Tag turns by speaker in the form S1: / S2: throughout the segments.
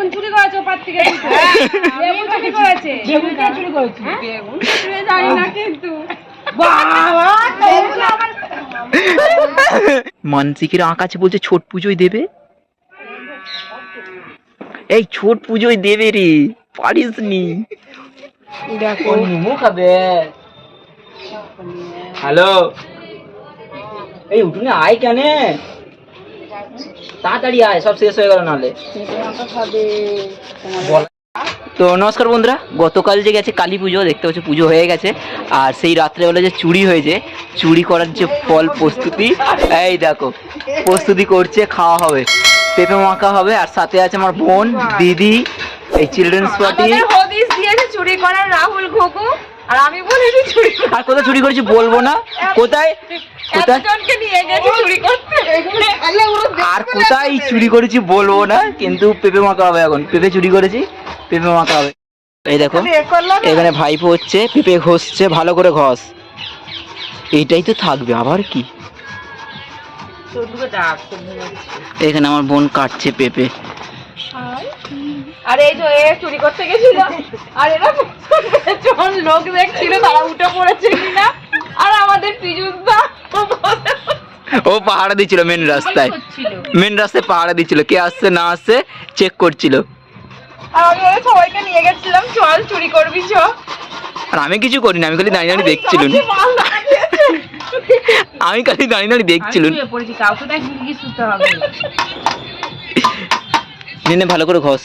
S1: বেগুন চুরি করেছে ওপার থেকে বেগুন চুরি করেছে। বেগুন কে চুরি করেছে? বেগুন চুরি জানি না কিন্তু।
S2: মানসিকের আঁক বলছে ছোট পুজোয় দেবে? এই ছোট পুজোয় দেবে রে পারিস নি।
S3: দেখো।
S2: নিমু খাবে হ্যালো? এই উঠুনে আয় কেন? তাড়াতাড়ি আয়, সব শেষ হয়ে গেল নাহলে। তো নমস্কার বন্ধুরা, গতকাল যে গেছে কালী পুজো, দেখতে পাচ্ছি পুজো হয়ে গেছে, আর সেই রাত্রেবেলা যে চুরি হয়েছে, চুরি করার যে ফল প্রস্তুতি, এই দেখো, প্রস্তুতি করছে, খাওয়া হবে। পেঁপে মাখা হবে, আর সাথে আছে আমার বোন, দিদি, এই চিলড্রেন্স পার্টি
S1: চুরি করার, রাহুল ঘুঘু আর আমি বলেছি চুরি
S2: আর কোথায় চুরি করেছি বলব না? কোথায়? কোথায়?
S1: নিয়ে গেছে চুরি করতে।
S2: আর কোথায় চুরি করেছি বলব না কিন্তু পেঁপে মাখা হবে এখন। পেঁপে চুরি করেছি পেঁপে মাখা হবে। এই দেখো এখানে ভাইপো হচ্ছে পেঁপে ঘষছে ভালো করে ঘষ। এইটাই তো থাকবে আবার কি? এখানে আমার বোন কাটছে পেঁপে।
S1: আর এই যে এ চুরি করতে গেছিল। আর এরা জন লোক দেখছিল তারা উঠে পড়েছে কিনা। আর আমাদের পিজুস দা
S2: ও পাহাড়া দিচ্ছিল মেন রাস্তায়। মেন রাস্তায় পাহাড়া দিচ্ছিল কে আসছে না আসছে চেক করছিল।
S1: আর আমি ওরা সবাইকে নিয়ে গেছিলাম চল চুরি করবি চ।
S2: আর আমি কিছু করিনি আমি খালি দাঁড়িয়ে দাঁড়িয়ে দেখছিলুন।
S1: সবাই
S2: আমি খালি দাঁড়িয়ে দাঁড়িয়ে দেখছিলুন।
S1: কাউকে হবে।
S2: নে ভালো করে ঘষ।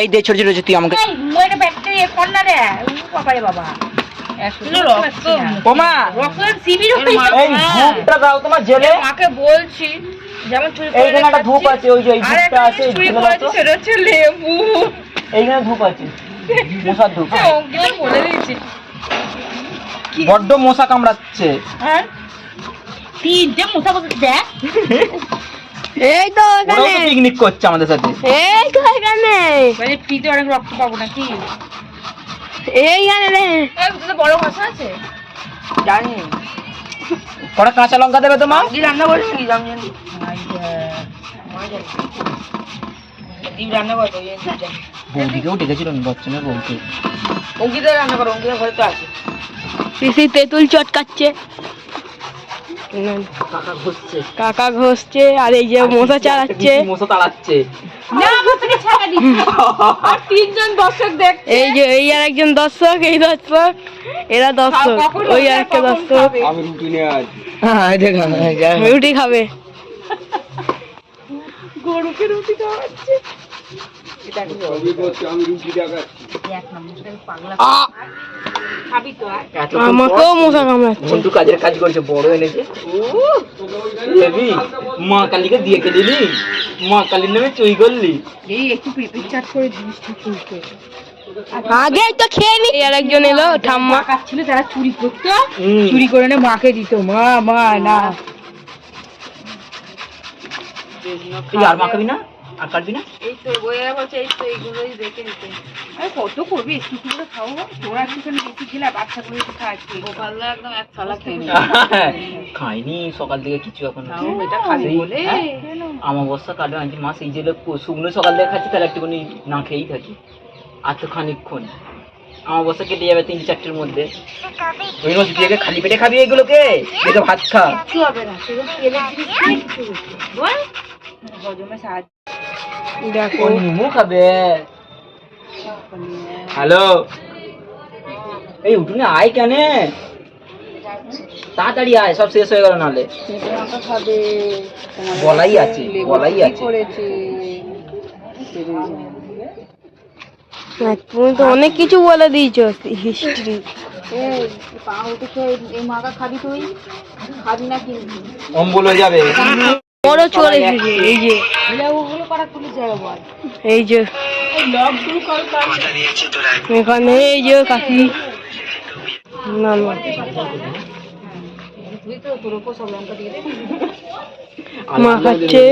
S2: এই দে ছোট ছোট তুই আমাকে
S1: এই মইটা এ কর না রে। উ বাবা রক্ত
S2: ওমা!
S1: রক্ত শিবির
S2: এই ধূপটা দাও তোমার জেলে।
S1: মাকে বলছি যেমন চুরি করে
S2: এইখানে একটা ধূপ আছে ওই যে।
S1: সেটা হচ্ছে লেবু।
S2: এইখানে ধূপ আছে মশার ধূপ।
S1: বলে দিয়েছি।
S2: বড্ড মশা কামড়াচ্ছে।
S1: হ্যাঁ? মোটা দেখ
S3: এই তো
S2: পিকনিক করছে আমাদের সাথে।
S3: এই তো এখানে।
S1: মানে ফ্রিতে অনেক রক্ত পাবো নাকি?
S3: এইখানে রে।
S1: এই তো বড় ভাষা আছে?
S3: জানি।
S2: কটা কাঁচা লঙ্কা দেবে তোমার?
S3: কি রান্না জানি
S1: রান্না করব
S2: বৌদিকেও ডেকেছিল বচ্চনের বৌকে
S1: অঙ্কিতা রান্না করো অঙ্কিতা ঘরে তো আছে।
S3: পিসি তেঁতুল চটকাচ্ছে।
S2: কাকা ঘষছে।
S3: কাকা ঘষছে আর এই যে মশা চালাচ্ছে।
S2: মশা
S1: তিনজন দর্শক দেখ
S3: এই যে এই আর একজন দর্শক এই দর্শক এরা দর্শক। ওই আর একটা দর্শক।
S1: খাবে?
S2: আমি রুটি নিয়ে হ্যাঁ দেখা
S3: রুটি খাবে।
S1: গরুকে রুটি খাওয়াচ্ছে। খাবি তো
S3: আমাকেও মশা কামড়াচ্ছে।
S2: মন্টু কাজের কাজ করছে বড় এনেছে। হেবি মা কালীকে দিয়ে কে দিলি? মা কালীর নামে চুই করলি।
S1: এই একটু পেঁপে চাট করে জিনিসটা চুলকে
S3: আগে তো খেয়ে নি। আর একজন এলো ঠাম্মা।
S1: তারা চুরি করতো চুরি করে মাকে দিত। মা মা না।
S2: তুই আর মাখাবি না? আর কাটবি না?
S1: এই তো বইয়া বলছে এই তো এইগুলোই দেখে নিতে। আরে কত করবি? একটু করে খাও তোরা একটুখানি বেশি খেলে বাচ্চাগুলো একটু গোপালদা একদম এক থালা খেয়ে
S2: খাইনি সকাল থেকে কিছু এখন
S1: এটা খাবি বলে।
S2: হ্যাঁ? আমাবস্যা কাটবে আনছি মাস এই যে শুকনো সকাল থেকে খাচ্ছি তাহলে একটুখানি না খেয়েই থাকি। আর তো খানিকক্ষণ। আমাবস্যা কেটে যাবে তিন চারটের মধ্যে। ওই জন্য তুই খালি পেটে খাবি এগুলোকে? দেখে ভাত খা।
S1: হবে না। হজমে সাহায্য
S3: দেখো।
S2: নিমু খাবে? হ্যালো? এই উঠুনে আয় কেন? তাড়াতাড়ি আয় সব শেষ হয়ে গেল নাহলে। বলাই আছে বলাই আছে।
S3: তুমি তো অনেক কিছু বলে দিয়েছ হিস্ট্রি
S1: এই পা উঠে এই মাগা খাবি তুই? খাবি না কিন্তু।
S2: অম্বল হয়ে যাবে।
S3: বড় চলে এই যে। এই যে এখানে এই যে কাকি। না না। মা খাচ্ছে।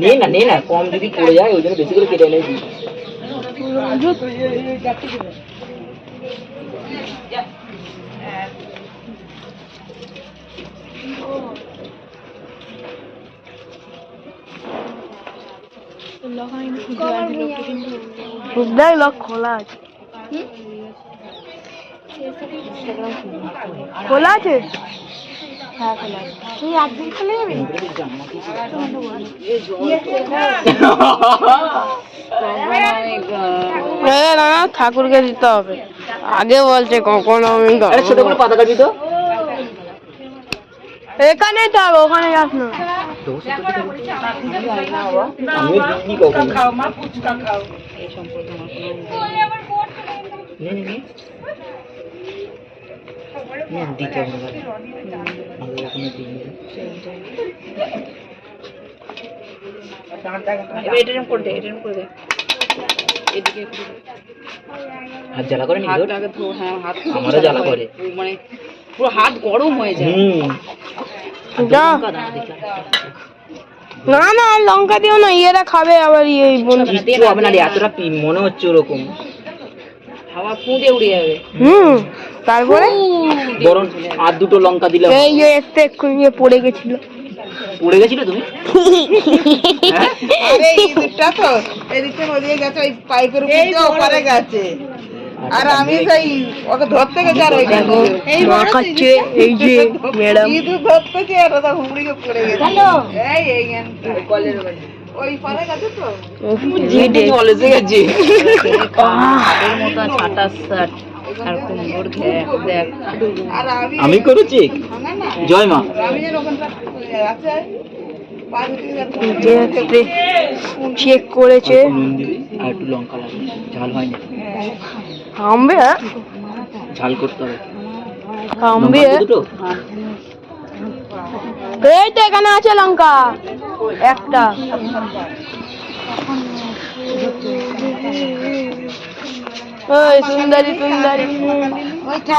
S2: নে না নে না কম যদি পড়ে যায় ওই জন্য বেশি করে কেটে এনেছি।
S3: দেখ লক খোলা আছে। খোলা আছে? হ্যাঁ খোলা আছে। তুই একদিন চলে যাবি? না না ঠাকুরকে দিতে হবে। আগে বলছে কখন আমি
S2: ছোট করে পাতা কাটি তো?
S3: এখানে তো ওখানে যাস না
S2: আমি বিক্রি করব
S1: খাও মা ফুচকা খাও
S2: নে, নে, নে। নে, দিতে হবে আমি এখনও দিইনি।
S1: এবার করে দে এটা করে দে এদিকে
S2: হাত জ্বালা করে নি?
S1: হাতটাকে হ্যাঁ হাত
S2: আমারও জ্বালা করে।
S1: মানে পুরো হাত গরম হয়ে যায়
S2: হুম
S3: না না আর লঙ্কা দিও না ইয়েরা খাবে আবার ইয়ে
S2: হবে না এতটা মনে হচ্ছে ওরকম।
S1: হাওয়া ফুঁদে উড়ে যাবে।
S3: হুম তারপরে?
S2: বরং আর দুটো লঙ্কা দিলে
S3: এই যে একটু এক্ষুনি পড়ে গেছিল।
S2: পড়ে গেছিল তুমি? হ্যাঁ?
S4: আরে ইঁদুরটা তো এদিকে ওদিকে গেছে ওই পাইপের উপর দিয়ে ওপারে গেছে। আর আমি সেই ওকে ধরতে গেছি আর
S3: মা এই যে ম্যাডাম।
S4: ধরতেছি আর ওটা হুমড়িকে পড়ে গেছে। এই এইখানটা কলের বাড়ি ওই পারে গেছে। তো
S1: মতো আর দেখ
S4: আমি
S2: আমি করেছি।
S4: না না।
S2: জয় মা।
S4: আমি আছে
S3: চেক করেছে।
S2: আর একটু লঙ্কা লাগবে। ঝাল হয়। না
S3: থামবে হ্যাঁ?
S2: ঝাল করতে হবে।
S3: থামবে এই তো এখানে আছে লঙ্কা একটা। ওই সুন্দরী সুন্দরী।
S4: এত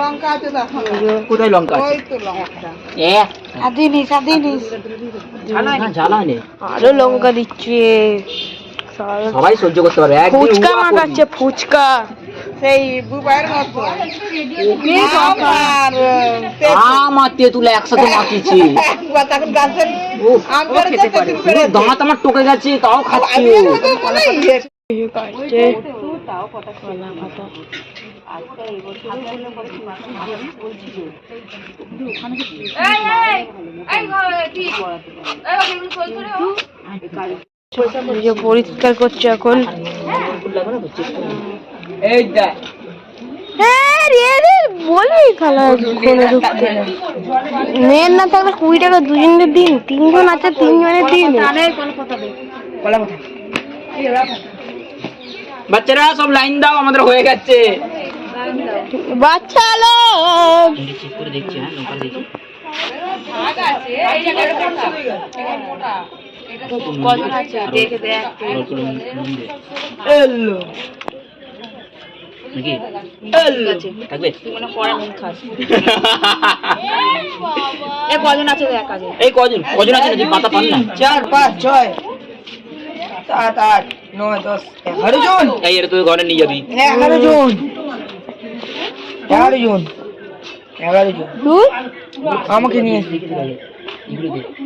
S4: লঙ্কা আছে দেখো
S2: কোথায় লঙ্কা আছে?
S4: ওই তো লঙ্কা।
S2: এ?
S4: স্বাধীনি স্বাধীনি
S2: না জ্বালা
S3: আরও লঙ্কা দিচ্ছে।
S2: সবাই সহ্য করতে পারবে। একদিন
S3: ফুচকা মাখাচ্ছে ফুচকা।
S4: সেই বুবাইয়ের মতো।
S2: আম আর তেঁতুল একসাথে পুরো। দাঁত আমার টোকে গেছে তাও খাচ্ছি।
S3: যে পরিষ্কার করছে এখন হ্যাঁ মেয়ের না থাকলে কুড়ি টাকা দুজনের দিন তিনজন আছে তিনজনের দিন
S2: বাচ্চারা সব লাইন দাও আমাদের হয়ে গেছে
S3: বাচ্চা লোক
S2: চেক করে দেখছি হ্যাঁ দেখি
S1: কজন আছে মনে
S2: এই কজন? কজন আছে নাকি? পাতা পান না?
S4: চার পাঁচ ছয় সাত আট নয় দশ এগারো জন।
S2: এই ঘরে নিয়ে যাবি।
S4: এগারো জন। এগারো জন। এগারো জন। আমাকে নিয়ে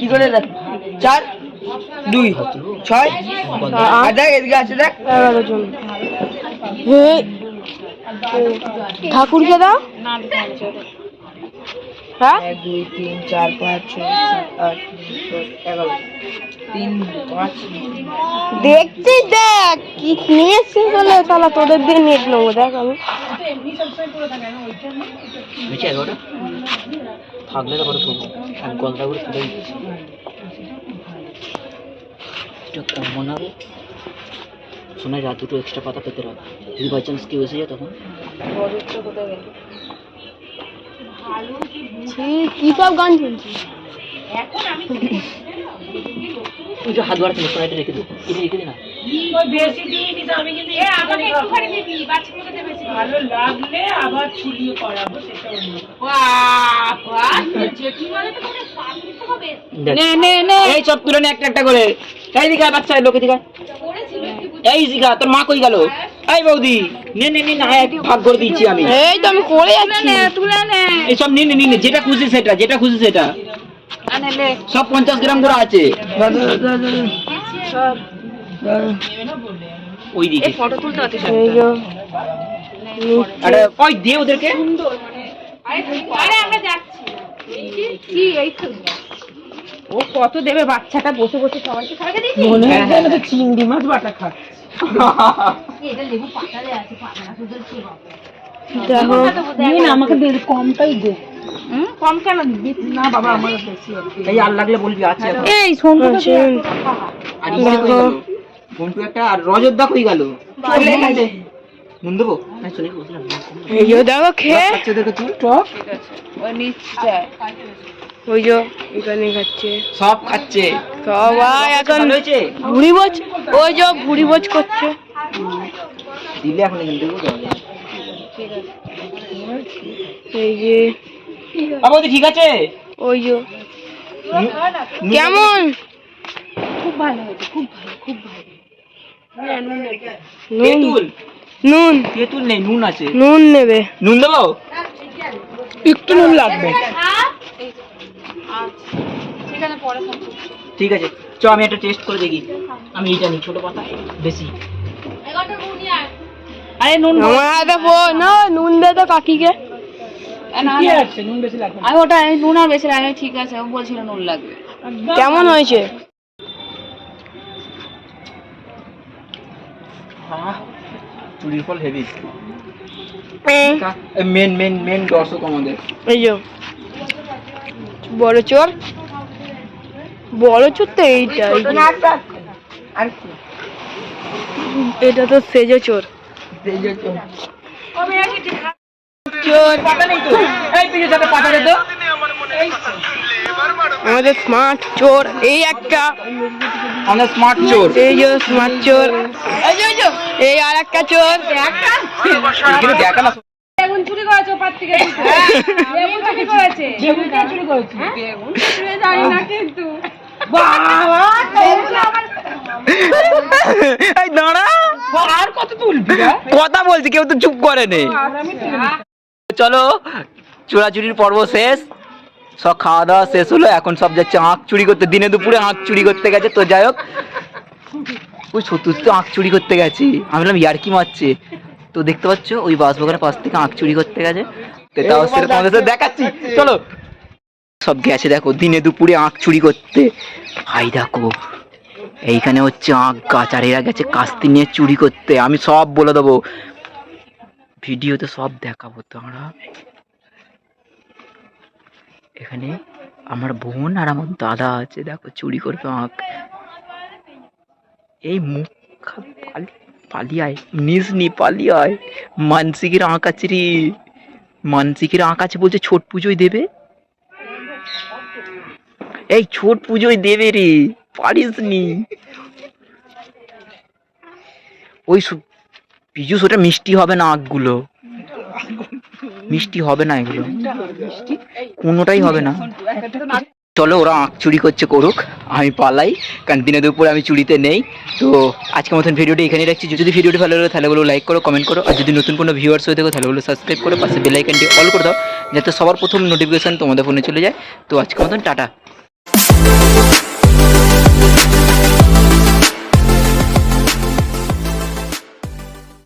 S4: কি করে দেখ? চার? দুই। ছয়? আর দেখ এদিকে আছে দেখ।
S3: এগারো জন। ঠাকুরকে দাও। হ্যাঁ?
S4: এক দুই তিন চার পাঁচ ছয় সাত আট এগারো তিন পাঁচ
S3: দেখছি দেখ কি নিয়ে এসছিস বলে? তাহলে তোদের দিয়ে নেট নেব দেখ আমি।
S2: এগারোটা থাকলে তো আমি গলদা করে তুলে দিচ্ছি এটা কম হবে? শোনা যায় দুটো এক্সট্রা পাতা পেতে হবে। যদি বাই চান্স কেউ এসে যায় তখন?
S3: কি সব গান শুনছি?
S2: তুই যে হাত বাড়াতে শোনা এটা রেখে দে। এটা রেখে দে না। দেখ।
S1: নে নে নে।
S2: এই সব তুলে নে একটা একটা করে। এই দিঘা বাচ্চা লোকে দিঘা। এই দিঘা তোর মা কই গেল? এই বৌদি নে নে নে না এক ভাগ করে দিচ্ছি আমি।
S3: এই তো আমি করে যাচ্ছি।
S1: তুলে নে।
S2: এই সব নিন নিন যেটা খুশি সেটা যেটা খুশি সেটা। সব পঞ্চাশ গ্রাম করে আছে। ওই দিকে
S1: ফটো তুলতে হতে
S3: এই যে।
S2: আরে ওই দে ওদেরকে।
S1: আরে আমরা যাচ্ছি। কি এই তো ও কত দেবে বাচ্চাটা বসে বসে সবাইকে সবাইকে দিয়েছি
S4: মনে হয় যেন তো চিংড়ি মাছ বাটা খাচ্ছে।
S1: এটা লেবু পাতা দেওয়া আছে পাতা শুধু কি
S3: দেখো
S4: দিন আমাকে দে কমটাই দে।
S1: হুম কম কেন দিবি?
S4: না বাবা আমার বেশি
S2: এই আর লাগলে বলবি আছে এখন।
S3: এই
S2: আর ফোনটু একটা আর রজত দা কই গেল?
S4: চলে গেছে
S2: নুন দেবো? হ্যাঁ
S3: এই দেখো খেয়ে
S2: বাচ্চাদেরকে তুই
S4: টক
S3: ওই যে এখানে খাচ্ছে।
S2: সব খাচ্ছে।
S3: সবাই এখন
S2: হয়েছে?
S3: ভুড়ি বোঝ ওই যে ভুড়ি বোঝ করছে।
S2: দিলে এখন থেকে
S3: এই যে
S2: বৌদি ঠিক আছে?
S3: ওই যে। কেমন?
S1: খুব ভালো হয়েছে খুব ভালো খুব ভালো।
S3: নুন। নুন।
S2: তেঁতুল নেই নুন আছে।
S3: নুন নেবে।
S2: নুন দেবো?
S4: একটু নুন লাগবে।
S1: আচ্ছা ঠিক আছে পরে খাব
S2: ঠিক আছে চ আমি একটা টেস্ট করে দেখি। আমি এইটা নিই ছোট পাতা বেশি। আরে নুন
S3: আমার হাতে না নুন দে তো কাকিকে।
S4: লাগবে।
S1: আমি ওটা আমি নুন আর বেশি লাগে ঠিক আছে ও বলছিল নুন লাগবে।
S3: কেমন হয়েছে?
S2: আহ, চুরির ফল হেভি মেন মেন মেন দর্শক আমাদের।
S3: এই যে বড় চোর। বড় চোর তো এইটা
S4: আর কি
S3: এটা তো সেজো চোর।
S4: যে তো।
S3: চোর
S2: পাতা নেই তো এই পিছনে সাথে পাতা দে। তো
S3: আমাদের স্মার্ট চোর এই একটা।
S2: আমাদের স্মার্ট চোর।
S3: এই যে স্মার্ট চোর। এই যে, এই আর একটা চোর।
S2: দেখা না
S1: বেগুন চুরি করেছে ওপার থেকে বেগুন চুরি করেছে।
S4: বেগুন কে চুরি করেছে?
S1: বেগুন চুরি জানি না কিন্তু।
S2: এই দাঁড়া।
S4: আর কত তুলবি
S2: কথা বলছি কেউ তো চুপ করে নে চলো চোরাচুরির পর্ব শেষ। সব খাওয়া দাওয়া শেষ হলো এখন সব যাচ্ছে আঁক চুরি করতে। দিনে দুপুরে আঁক চুরি করতে গেছে তো যাই হোক। ওই সত্যি তো আঁক চুরি করতে গেছি। আমি বললাম ইয়ার্কি মারছে? তো দেখতে পাচ্ছ ওই বাসবাগানের পাশ থেকে আঁক চুরি করতে গেছে। তাও সেটা তোমাদের সাথে দেখাচ্ছি। চলো। সব গেছে দেখো দিনে দুপুরে আঁক চুরি করতে। ভাই দেখো। এইখানে হচ্ছে আঁক গাছ আর এরা গেছে কাস্তি নিয়ে চুরি করতে। আমি সব বলে দেবো। ভিডিওতে সব দেখাবো তো আমরা এখানে আমার বোন আর আমার দাদা আছে। দেখো, চুরি করবে আঁক এই মুখ পালিয়ায় নিজ নি পালিয়ায়। মানসিকের আঁক আছে রে মানসিকের আঁক আছে বলছে ছোট পুজোয় দেবে? এই ছোট পুজোয় দেবে রে, পারিস নি। ওই পিজুস, ওটা মিষ্টি হবে না আঁকগুলো মিষ্টি হবে না এগুলো। কোনোটাই হবে না। চলো ওরা আঁক চুরি করছে করুক আমি পালাই কারণ দিনে দুপুরে আমি চুরিতে নেই। তো আজকের মতন ভিডিওটি এখানে রাখছি। যদি ভিডিওটি ভালো লাগে তাহলে লাইক করো কমেন্ট করো। আর যদি নতুন কোনো ভিউয়ার্স হয়ে থাকো তাহলে ওগুলো সাবস্ক্রাইব করো। পাশে বেল আইকনটি অল করে দাও যাতে সবার প্রথম নোটিফিকেশান তোমাদের ফোনে চলে যায়। তো আজকের মতন টাটা।